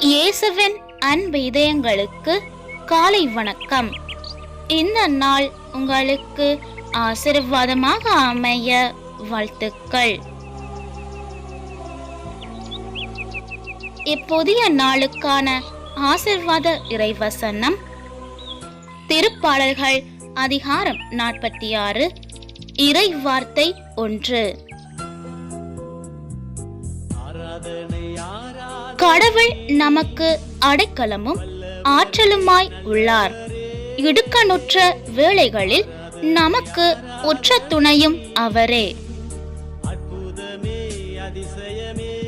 இயேசுவின் அன்பு இதயங்களுக்கு காலை வணக்கம். இந்த நாள் உங்களுக்கு ஆசீர்வாதமாக அமைய வாழ்த்துக்கள். இப்புதிய நாளுக்கான ஆசிர்வாத இறைவசனம். திருப்பாடல்கள் அதிகாரம் நாற்பத்தி ஆறு இறை வார்த்தை ஒன்று. கடவுள் நமக்கு அடைக்கலமும் ஆற்றலுமாய் உள்ளார். இடுக்கணுற்ற வேளைகளில் நமக்கு உற்ற துணையும் அவரே. அற்புதமே அதிசயம்.